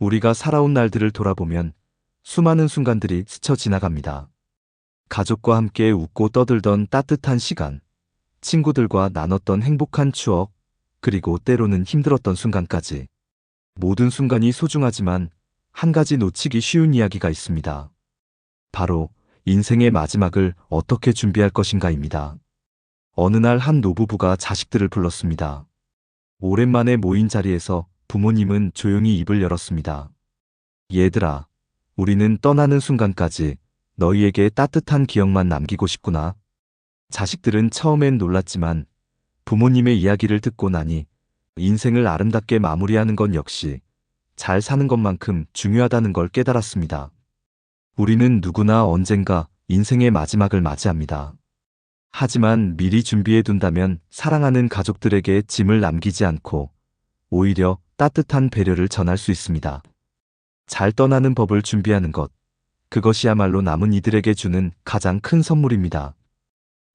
우리가 살아온 날들을 돌아보면 수많은 순간들이 스쳐 지나갑니다. 가족과 함께 웃고 떠들던 따뜻한 시간, 친구들과 나눴던 행복한 추억, 그리고 때로는 힘들었던 순간까지. 모든 순간이 소중하지만 한 가지 놓치기 쉬운 이야기가 있습니다. 바로 인생의 마지막을 어떻게 준비할 것인가입니다. 어느 날 한 노부부가 자식들을 불렀습니다. 오랜만에 모인 자리에서 부모님은 조용히 입을 열었습니다. 얘들아, 우리는 떠나는 순간까지 너희에게 따뜻한 기억만 남기고 싶구나. 자식들은 처음엔 놀랐지만 부모님의 이야기를 듣고 나니 인생을 아름답게 마무리하는 건 역시 잘 사는 것만큼 중요하다는 걸 깨달았습니다. 우리는 누구나 언젠가 인생의 마지막을 맞이합니다. 하지만 미리 준비해 둔다면 사랑하는 가족들에게 짐을 남기지 않고 오히려 따뜻한 배려를 전할 수 있습니다. 잘 떠나는 법을 준비하는 것, 그것이야말로 남은 이들에게 주는 가장 큰 선물입니다.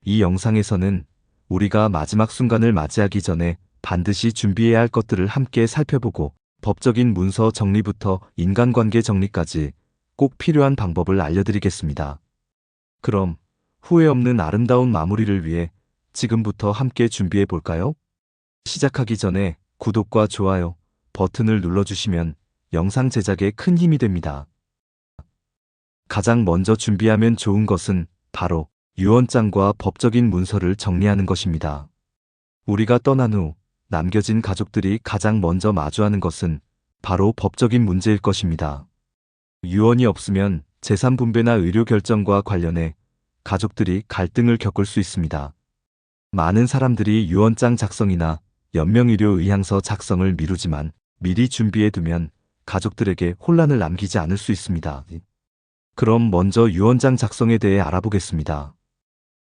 이 영상에서는 우리가 마지막 순간을 맞이하기 전에 반드시 준비해야 할 것들을 함께 살펴보고 법적인 문서 정리부터 인간관계 정리까지 꼭 필요한 방법을 알려드리겠습니다. 그럼 후회 없는 아름다운 마무리를 위해 지금부터 함께 준비해 볼까요? 시작하기 전에 구독과 좋아요 버튼을 눌러주시면 영상 제작에 큰 힘이 됩니다. 가장 먼저 준비하면 좋은 것은 바로 유언장과 법적인 문서를 정리하는 것입니다. 우리가 떠난 후 남겨진 가족들이 가장 먼저 마주하는 것은 바로 법적인 문제일 것입니다. 유언이 없으면 재산 분배나 의료 결정과 관련해 가족들이 갈등을 겪을 수 있습니다. 많은 사람들이 유언장 작성이나 연명의료 의향서 작성을 미루지만 미리 준비해 두면 가족들에게 혼란을 남기지 않을 수 있습니다. 그럼 먼저 유언장 작성에 대해 알아보겠습니다.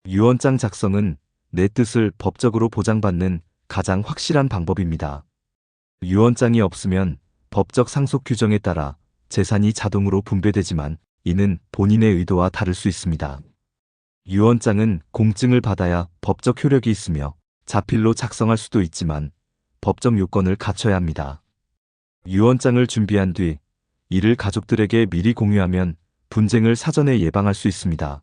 유언장 작성은 내 뜻을 법적으로 보장받는 가장 확실한 방법입니다. 유언장이 없으면 법적 상속 규정에 따라 재산이 자동으로 분배되지만 이는 본인의 의도와 다를 수 있습니다. 유언장은 공증을 받아야 법적 효력이 있으며 자필로 작성할 수도 있지만 법적 요건을 갖춰야 합니다. 유언장을 준비한 뒤 이를 가족들에게 미리 공유하면 분쟁을 사전에 예방할 수 있습니다.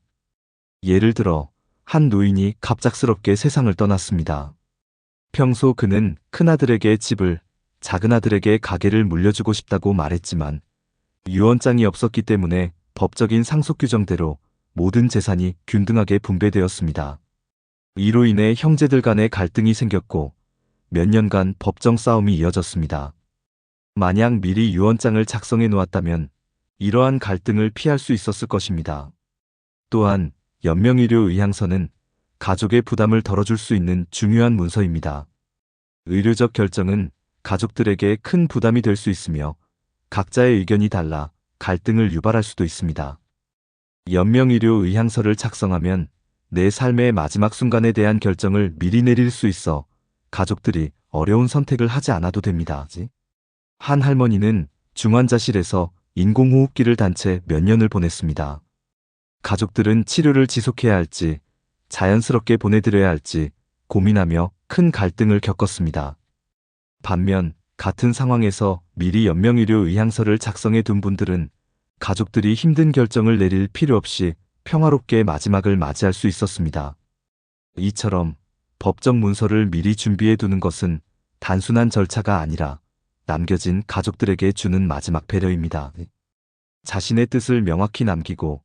예를 들어 한 노인이 갑작스럽게 세상을 떠났습니다. 평소 그는 큰아들에게 집을, 작은아들에게 가게를 물려주고 싶다고 말했지만 유언장이 없었기 때문에 법적인 상속 규정대로 모든 재산이 균등하게 분배되었습니다. 이로 인해 형제들 간의 갈등이 생겼고 몇 년간 법정 싸움이 이어졌습니다. 만약 미리 유언장을 작성해 놓았다면 이러한 갈등을 피할 수 있었을 것입니다. 또한 연명의료 의향서는 가족의 부담을 덜어줄 수 있는 중요한 문서입니다. 의료적 결정은 가족들에게 큰 부담이 될 수 있으며 각자의 의견이 달라 갈등을 유발할 수도 있습니다. 연명의료 의향서를 작성하면 내 삶의 마지막 순간에 대한 결정을 미리 내릴 수 있어 가족들이 어려운 선택을 하지 않아도 됩니다. 한 할머니는 중환자실에서 인공호흡기를 단 채 몇 년을 보냈습니다. 가족들은 치료를 지속해야 할지 자연스럽게 보내드려야 할지 고민하며 큰 갈등을 겪었습니다. 반면 같은 상황에서 미리 연명의료 의향서를 작성해 둔 분들은 가족들이 힘든 결정을 내릴 필요 없이 평화롭게 마지막을 맞이할 수 있었습니다. 이처럼 법적 문서를 미리 준비해 두는 것은 단순한 절차가 아니라 남겨진 가족들에게 주는 마지막 배려입니다. 자신의 뜻을 명확히 남기고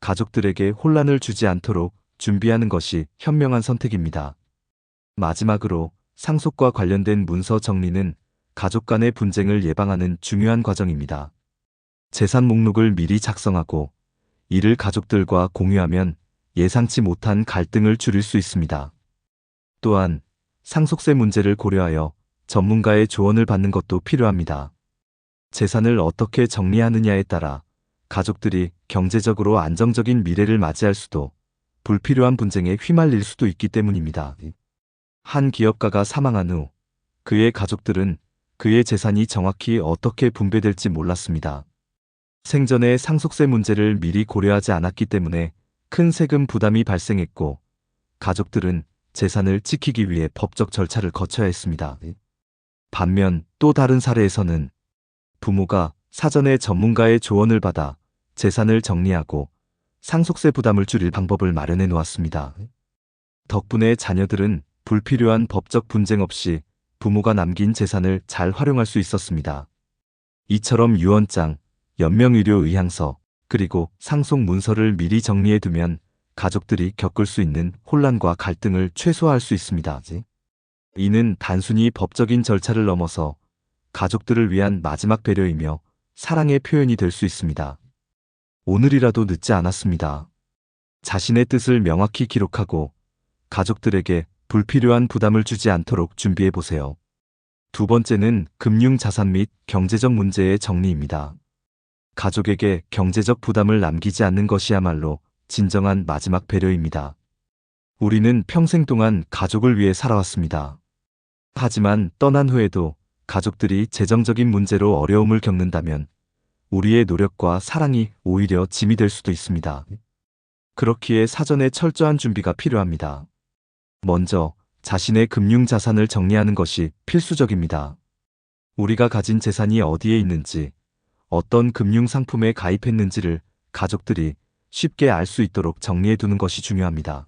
가족들에게 혼란을 주지 않도록 준비하는 것이 현명한 선택입니다. 마지막으로 상속과 관련된 문서 정리는 가족 간의 분쟁을 예방하는 중요한 과정입니다. 재산 목록을 미리 작성하고 이를 가족들과 공유하면 예상치 못한 갈등을 줄일 수 있습니다. 또한 상속세 문제를 고려하여 전문가의 조언을 받는 것도 필요합니다. 재산을 어떻게 정리하느냐에 따라 가족들이 경제적으로 안정적인 미래를 맞이할 수도 불필요한 분쟁에 휘말릴 수도 있기 때문입니다. 한 기업가가 사망한 후 그의 가족들은 그의 재산이 정확히 어떻게 분배될지 몰랐습니다. 생전에 상속세 문제를 미리 고려하지 않았기 때문에 큰 세금 부담이 발생했고 가족들은 재산을 지키기 위해 법적 절차를 거쳐야 했습니다. 반면 또 다른 사례에서는 부모가 사전에 전문가의 조언을 받아 재산을 정리하고 상속세 부담을 줄일 방법을 마련해 놓았습니다. 덕분에 자녀들은 불필요한 법적 분쟁 없이 부모가 남긴 재산을 잘 활용할 수 있었습니다. 이처럼 유언장, 연명의료 의향서, 그리고 상속 문서를 미리 정리해 두면 가족들이 겪을 수 있는 혼란과 갈등을 최소화할 수 있습니다. 이는 단순히 법적인 절차를 넘어서 가족들을 위한 마지막 배려이며 사랑의 표현이 될 수 있습니다. 오늘이라도 늦지 않았습니다. 자신의 뜻을 명확히 기록하고 가족들에게 불필요한 부담을 주지 않도록 준비해 보세요. 두 번째는 금융 자산 및 경제적 문제의 정리입니다. 가족에게 경제적 부담을 남기지 않는 것이야말로 진정한 마지막 배려입니다. 우리는 평생 동안 가족을 위해 살아왔습니다. 하지만 떠난 후에도 가족들이 재정적인 문제로 어려움을 겪는다면 우리의 노력과 사랑이 오히려 짐이 될 수도 있습니다. 그렇기에 사전에 철저한 준비가 필요합니다. 먼저 자신의 금융 자산을 정리하는 것이 필수적입니다. 우리가 가진 재산이 어디에 있는지, 어떤 금융 상품에 가입했는지를 가족들이 쉽게 알 수 있도록 정리해 두는 것이 중요합니다.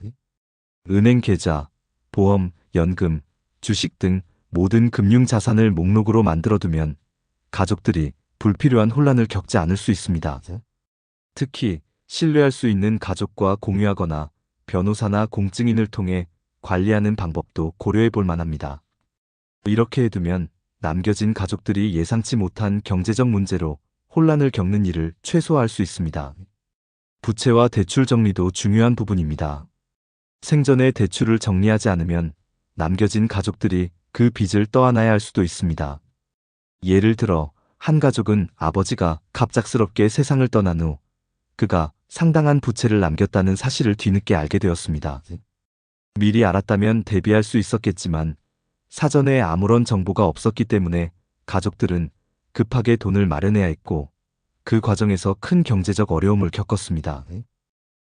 은행 계좌, 보험, 연금, 주식 등 모든 금융 자산을 목록으로 만들어 두면 가족들이 불필요한 혼란을 겪지 않을 수 있습니다. 특히 신뢰할 수 있는 가족과 공유하거나 변호사나 공증인을 통해 관리하는 방법도 고려해 볼 만합니다. 이렇게 해두면 남겨진 가족들이 예상치 못한 경제적 문제로 혼란을 겪는 일을 최소화할 수 있습니다. 부채와 대출 정리도 중요한 부분입니다. 생전에 대출을 정리하지 않으면 남겨진 가족들이 그 빚을 떠안아야 할 수도 있습니다. 예를 들어 한 가족은 아버지가 갑작스럽게 세상을 떠난 후 그가 상당한 부채를 남겼다는 사실을 뒤늦게 알게 되었습니다. 미리 알았다면 대비할 수 있었겠지만 사전에 아무런 정보가 없었기 때문에 가족들은 급하게 돈을 마련해야 했고 그 과정에서 큰 경제적 어려움을 겪었습니다.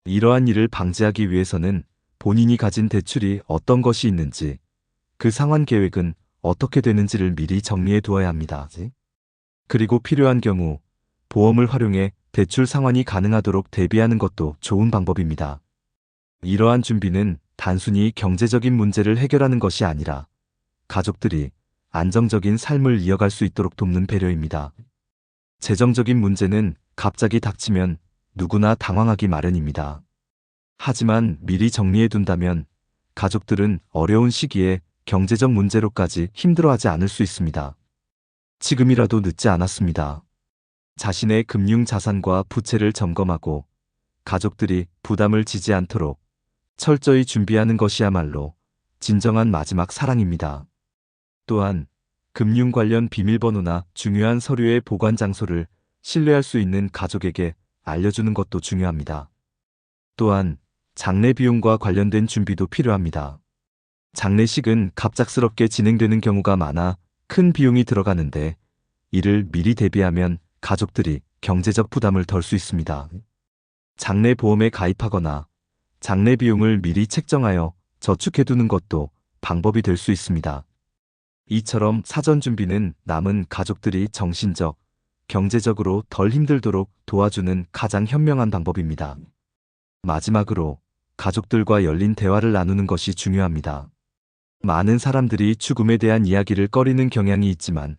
이러한 일을 방지하기 위해서는 본인이 가진 대출이 어떤 것이 있는지 그 상환 계획은 어떻게 되는지를 미리 정리해 두어야 합니다. 그리고 필요한 경우 보험을 활용해 대출 상환이 가능하도록 대비하는 것도 좋은 방법입니다. 이러한 준비는 단순히 경제적인 문제를 해결하는 것이 아니라 가족들이 안정적인 삶을 이어갈 수 있도록 돕는 배려입니다. 재정적인 문제는 갑자기 닥치면 누구나 당황하기 마련입니다. 하지만 미리 정리해 둔다면 가족들은 어려운 시기에 경제적 문제로까지 힘들어하지 않을 수 있습니다. 지금이라도 늦지 않았습니다. 자신의 금융 자산과 부채를 점검하고 가족들이 부담을 지지 않도록 철저히 준비하는 것이야말로 진정한 마지막 사랑입니다. 또한 금융 관련 비밀번호나 중요한 서류의 보관 장소를 신뢰할 수 있는 가족에게 알려주는 것도 중요합니다. 또한 장례 비용과 관련된 준비도 필요합니다. 장례식은 갑작스럽게 진행되는 경우가 많아 큰 비용이 들어가는데 이를 미리 대비하면 가족들이 경제적 부담을 덜 수 있습니다. 장례 보험에 가입하거나 장례 비용을 미리 책정하여 저축해두는 것도 방법이 될 수 있습니다. 이처럼 사전 준비는 남은 가족들이 정신적, 경제적으로 덜 힘들도록 도와주는 가장 현명한 방법입니다. 마지막으로 가족들과 열린 대화를 나누는 것이 중요합니다. 많은 사람들이 죽음에 대한 이야기를 꺼리는 경향이 있지만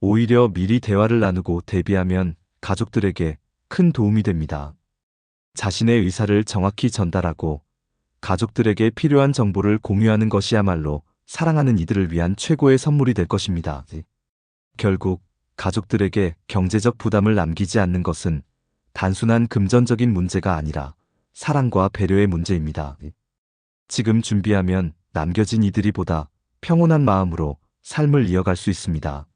오히려 미리 대화를 나누고 대비하면 가족들에게 큰 도움이 됩니다. 자신의 의사를 정확히 전달하고 가족들에게 필요한 정보를 공유하는 것이야말로 사랑하는 이들을 위한 최고의 선물이 될 것입니다. 결국 가족들에게 경제적 부담을 남기지 않는 것은 단순한 금전적인 문제가 아니라 사랑과 배려의 문제입니다. 지금 준비하면 남겨진 이들이 보다 평온한 마음으로 삶을 이어갈 수 있습니다.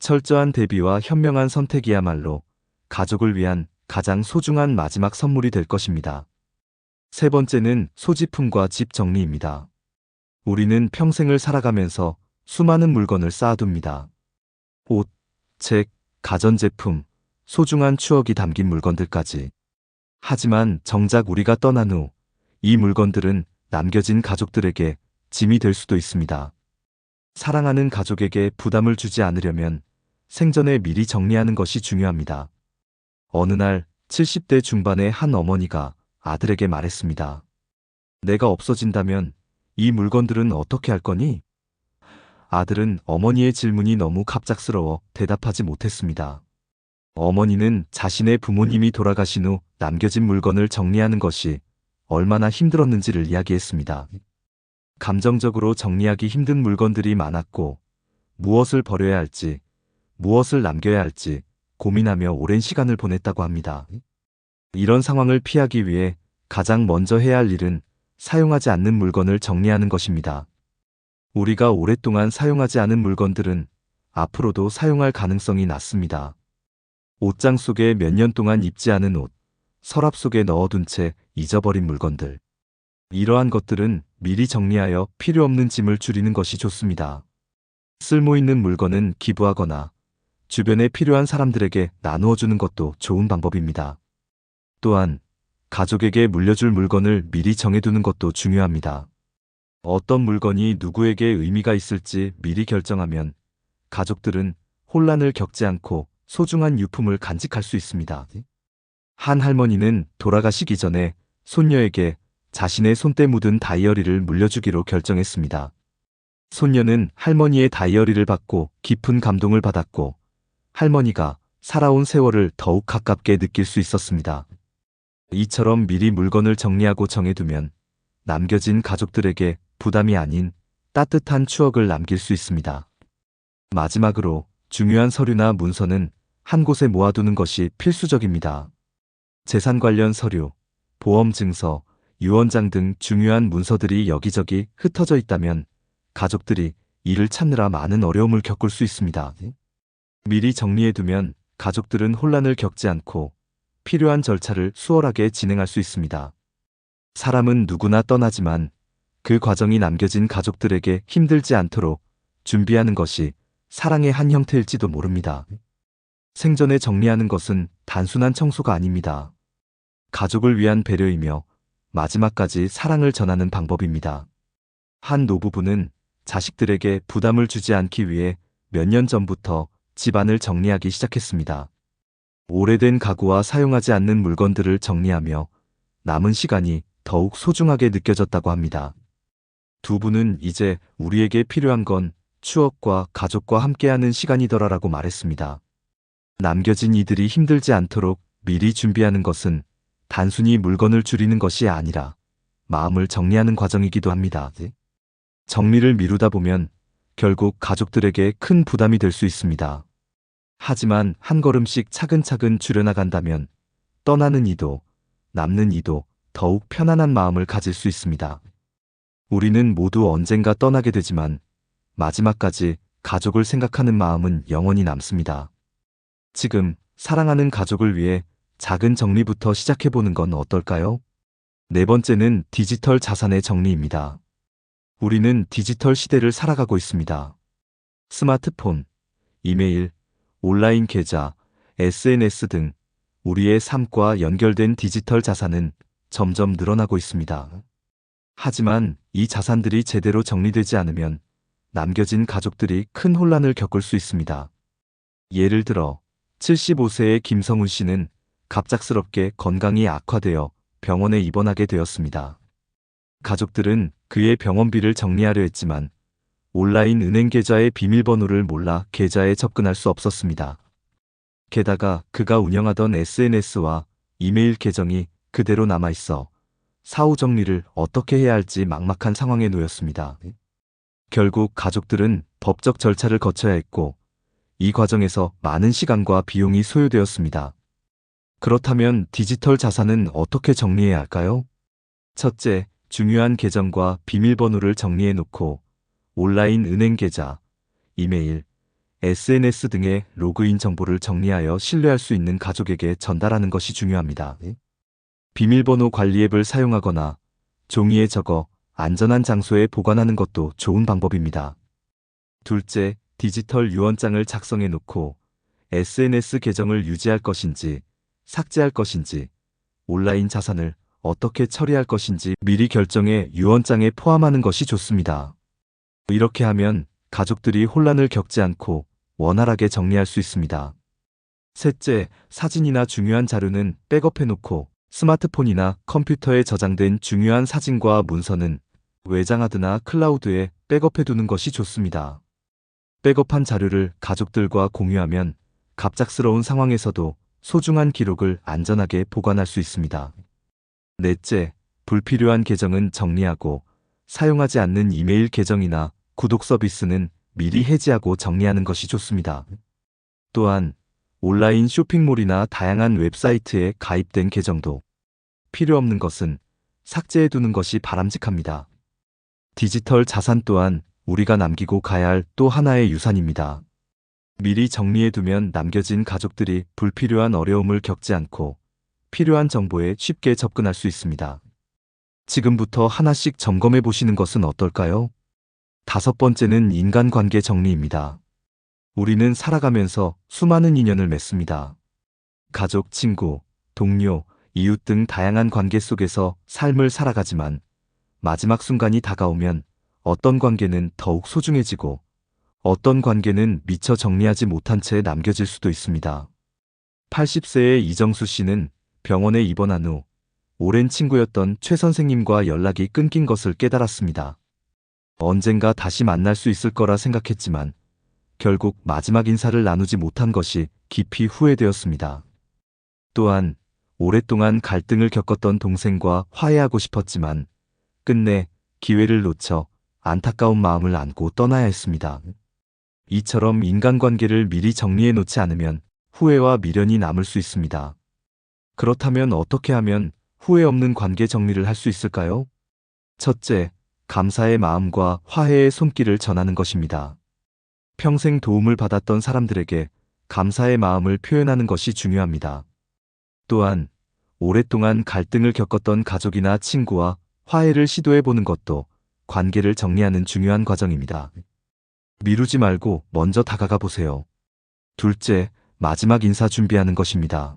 철저한 대비와 현명한 선택이야말로 가족을 위한 가장 소중한 마지막 선물이 될 것입니다. 세 번째는 소지품과 집 정리입니다. 우리는 평생을 살아가면서 수많은 물건을 쌓아둡니다. 옷, 책, 가전제품, 소중한 추억이 담긴 물건들까지. 하지만 정작 우리가 떠난 후 이 물건들은 남겨진 가족들에게 짐이 될 수도 있습니다. 사랑하는 가족에게 부담을 주지 않으려면 생전에 미리 정리하는 것이 중요합니다. 어느 날 70대 중반의 한 어머니가 아들에게 말했습니다. 내가 없어진다면 이 물건들은 어떻게 할 거니? 아들은 어머니의 질문이 너무 갑작스러워 대답하지 못했습니다. 어머니는 자신의 부모님이 돌아가신 후 남겨진 물건을 정리하는 것이 얼마나 힘들었는지를 이야기했습니다. 감정적으로 정리하기 힘든 물건들이 많았고 무엇을 버려야 할지, 무엇을 남겨야 할지 고민하며 오랜 시간을 보냈다고 합니다. 이런 상황을 피하기 위해 가장 먼저 해야 할 일은 사용하지 않는 물건을 정리하는 것입니다. 우리가 오랫동안 사용하지 않은 물건들은 앞으로도 사용할 가능성이 낮습니다. 옷장 속에 몇 년 동안 입지 않은 옷, 서랍 속에 넣어둔 채 잊어버린 물건들. 이러한 것들은 미리 정리하여 필요 없는 짐을 줄이는 것이 좋습니다. 쓸모 있는 물건은 기부하거나 주변에 필요한 사람들에게 나누어 주는 것도 좋은 방법입니다. 또한 가족에게 물려줄 물건을 미리 정해두는 것도 중요합니다. 어떤 물건이 누구에게 의미가 있을지 미리 결정하면 가족들은 혼란을 겪지 않고 소중한 유품을 간직할 수 있습니다. 한 할머니는 돌아가시기 전에 손녀에게 자신의 손때 묻은 다이어리를 물려주기로 결정했습니다. 손녀는 할머니의 다이어리를 받고 깊은 감동을 받았고 할머니가 살아온 세월을 더욱 가깝게 느낄 수 있었습니다. 이처럼 미리 물건을 정리하고 정해두면 남겨진 가족들에게 부담이 아닌 따뜻한 추억을 남길 수 있습니다. 마지막으로 중요한 서류나 문서는 한 곳에 모아두는 것이 필수적입니다. 재산 관련 서류, 보험 증서, 유언장 등 중요한 문서들이 여기저기 흩어져 있다면 가족들이 이를 찾느라 많은 어려움을 겪을 수 있습니다. 미리 정리해두면 가족들은 혼란을 겪지 않고 필요한 절차를 수월하게 진행할 수 있습니다. 사람은 누구나 떠나지만 그 과정이 남겨진 가족들에게 힘들지 않도록 준비하는 것이 사랑의 한 형태일지도 모릅니다. 생전에 정리하는 것은 단순한 청소가 아닙니다. 가족을 위한 배려이며 마지막까지 사랑을 전하는 방법입니다. 한 노부부는 자식들에게 부담을 주지 않기 위해 몇 년 전부터 집안을 정리하기 시작했습니다. 오래된 가구와 사용하지 않는 물건들을 정리하며 남은 시간이 더욱 소중하게 느껴졌다고 합니다. 두 분은 이제 우리에게 필요한 건 추억과 가족과 함께하는 시간이더라라고 말했습니다. 남겨진 이들이 힘들지 않도록 미리 준비하는 것은 단순히 물건을 줄이는 것이 아니라 마음을 정리하는 과정이기도 합니다. 정리를 미루다 보면 결국 가족들에게 큰 부담이 될 수 있습니다. 하지만 한 걸음씩 차근차근 줄여나간다면 떠나는 이도 남는 이도 더욱 편안한 마음을 가질 수 있습니다. 우리는 모두 언젠가 떠나게 되지만 마지막까지 가족을 생각하는 마음은 영원히 남습니다. 지금 사랑하는 가족을 위해 작은 정리부터 시작해보는 건 어떨까요? 네 번째는 디지털 자산의 정리입니다. 우리는 디지털 시대를 살아가고 있습니다. 스마트폰, 이메일, 온라인 계좌, SNS 등 우리의 삶과 연결된 디지털 자산은 점점 늘어나고 있습니다. 하지만 이 자산들이 제대로 정리되지 않으면 남겨진 가족들이 큰 혼란을 겪을 수 있습니다. 예를 들어 75세의 김성훈 씨는 갑작스럽게 건강이 악화되어 병원에 입원하게 되었습니다. 가족들은 그의 병원비를 정리하려 했지만 온라인 은행 계좌의 비밀번호를 몰라 계좌에 접근할 수 없었습니다. 게다가 그가 운영하던 SNS와 이메일 계정이 그대로 남아있어 사후 정리를 어떻게 해야 할지 막막한 상황에 놓였습니다. 결국 가족들은 법적 절차를 거쳐야 했고 이 과정에서 많은 시간과 비용이 소요되었습니다. 그렇다면 디지털 자산은 어떻게 정리해야 할까요? 첫째, 중요한 계정과 비밀번호를 정리해 놓고 온라인 은행 계좌, 이메일, SNS 등의 로그인 정보를 정리하여 신뢰할 수 있는 가족에게 전달하는 것이 중요합니다. 비밀번호 관리 앱을 사용하거나 종이에 적어 안전한 장소에 보관하는 것도 좋은 방법입니다. 둘째, 디지털 유언장을 작성해 놓고 SNS 계정을 유지할 것인지 삭제할 것인지 온라인 자산을 어떻게 처리할 것인지 미리 결정해 유언장에 포함하는 것이 좋습니다. 이렇게 하면 가족들이 혼란을 겪지 않고 원활하게 정리할 수 있습니다. 셋째, 사진이나 중요한 자료는 백업해놓고 스마트폰이나 컴퓨터에 저장된 중요한 사진과 문서는 외장하드나 클라우드에 백업해두는 것이 좋습니다. 백업한 자료를 가족들과 공유하면 갑작스러운 상황에서도 소중한 기록을 안전하게 보관할 수 있습니다. 넷째, 불필요한 계정은 정리하고 사용하지 않는 이메일 계정이나 구독 서비스는 미리 해지하고 정리하는 것이 좋습니다. 또한 온라인 쇼핑몰이나 다양한 웹사이트에 가입된 계정도 필요 없는 것은 삭제해 두는 것이 바람직합니다. 디지털 자산 또한 우리가 남기고 가야 할 또 하나의 유산입니다. 미리 정리해 두면 남겨진 가족들이 불필요한 어려움을 겪지 않고 필요한 정보에 쉽게 접근할 수 있습니다. 지금부터 하나씩 점검해 보시는 것은 어떨까요? 다섯 번째는 인간관계 정리입니다. 우리는 살아가면서 수많은 인연을 맺습니다. 가족, 친구, 동료, 이웃 등 다양한 관계 속에서 삶을 살아가지만 마지막 순간이 다가오면 어떤 관계는 더욱 소중해지고 어떤 관계는 미처 정리하지 못한 채 남겨질 수도 있습니다. 80세의 이정수 씨는 병원에 입원한 후 오랜 친구였던 최 선생님과 연락이 끊긴 것을 깨달았습니다. 언젠가 다시 만날 수 있을 거라 생각했지만 결국 마지막 인사를 나누지 못한 것이 깊이 후회되었습니다. 또한 오랫동안 갈등을 겪었던 동생과 화해하고 싶었지만 끝내 기회를 놓쳐 안타까운 마음을 안고 떠나야 했습니다. 이처럼 인간관계를 미리 정리해 놓지 않으면 후회와 미련이 남을 수 있습니다. 그렇다면 어떻게 하면 후회 없는 관계 정리를 할 수 있을까요? 첫째, 감사의 마음과 화해의 손길을 전하는 것입니다. 평생 도움을 받았던 사람들에게 감사의 마음을 표현하는 것이 중요합니다. 또한 오랫동안 갈등을 겪었던 가족이나 친구와 화해를 시도해 보는 것도 관계를 정리하는 중요한 과정입니다. 미루지 말고 먼저 다가가 보세요. 둘째, 마지막 인사 준비하는 것입니다.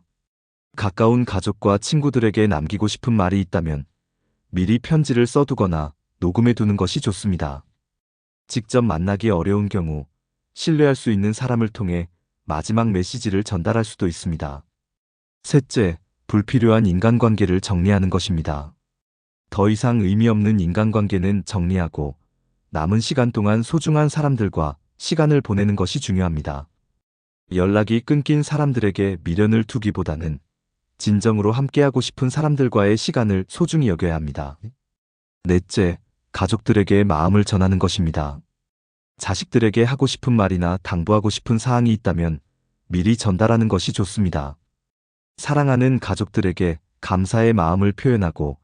가까운 가족과 친구들에게 남기고 싶은 말이 있다면 미리 편지를 써두거나 녹음해 두는 것이 좋습니다. 직접 만나기 어려운 경우 신뢰할 수 있는 사람을 통해 마지막 메시지를 전달할 수도 있습니다. 셋째, 불필요한 인간관계를 정리하는 것입니다. 더 이상 의미 없는 인간관계는 정리하고 남은 시간 동안 소중한 사람들과 시간을 보내는 것이 중요합니다. 연락이 끊긴 사람들에게 미련을 두기보다는 진정으로 함께하고 싶은 사람들과의 시간을 소중히 여겨야 합니다. 넷째, 가족들에게 마음을 전하는 것입니다. 자식들에게 하고 싶은 말이나 당부하고 싶은 사항이 있다면 미리 전달하는 것이 좋습니다. 사랑하는 가족들에게 감사의 마음을 표현하고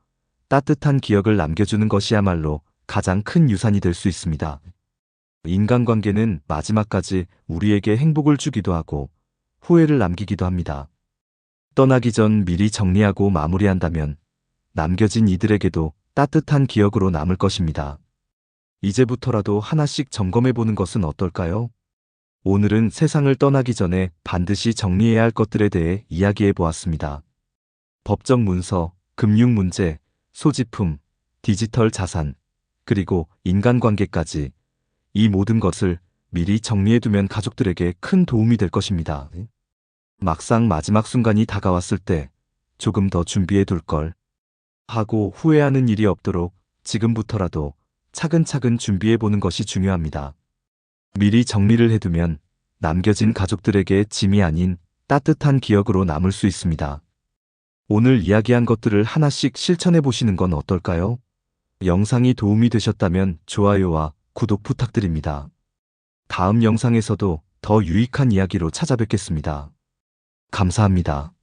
따뜻한 기억을 남겨주는 것이야말로 가장 큰 유산이 될 수 있습니다. 인간관계는 마지막까지 우리에게 행복을 주기도 하고 후회를 남기기도 합니다. 떠나기 전 미리 정리하고 마무리한다면 남겨진 이들에게도 따뜻한 기억으로 남을 것입니다. 이제부터라도 하나씩 점검해 보는 것은 어떨까요? 오늘은 세상을 떠나기 전에 반드시 정리해야 할 것들에 대해 이야기해 보았습니다. 법적 문서, 금융 문제, 소지품, 디지털 자산, 그리고 인간관계까지 이 모든 것을 미리 정리해 두면 가족들에게 큰 도움이 될 것입니다. 막상 마지막 순간이 다가왔을 때 조금 더 준비해 둘 걸 하고 후회하는 일이 없도록 지금부터라도 차근차근 준비해 보는 것이 중요합니다. 미리 정리를 해두면 남겨진 가족들에게 짐이 아닌 따뜻한 기억으로 남을 수 있습니다. 오늘 이야기한 것들을 하나씩 실천해 보시는 건 어떨까요? 영상이 도움이 되셨다면 좋아요와 구독 부탁드립니다. 다음 영상에서도 더 유익한 이야기로 찾아뵙겠습니다. 감사합니다.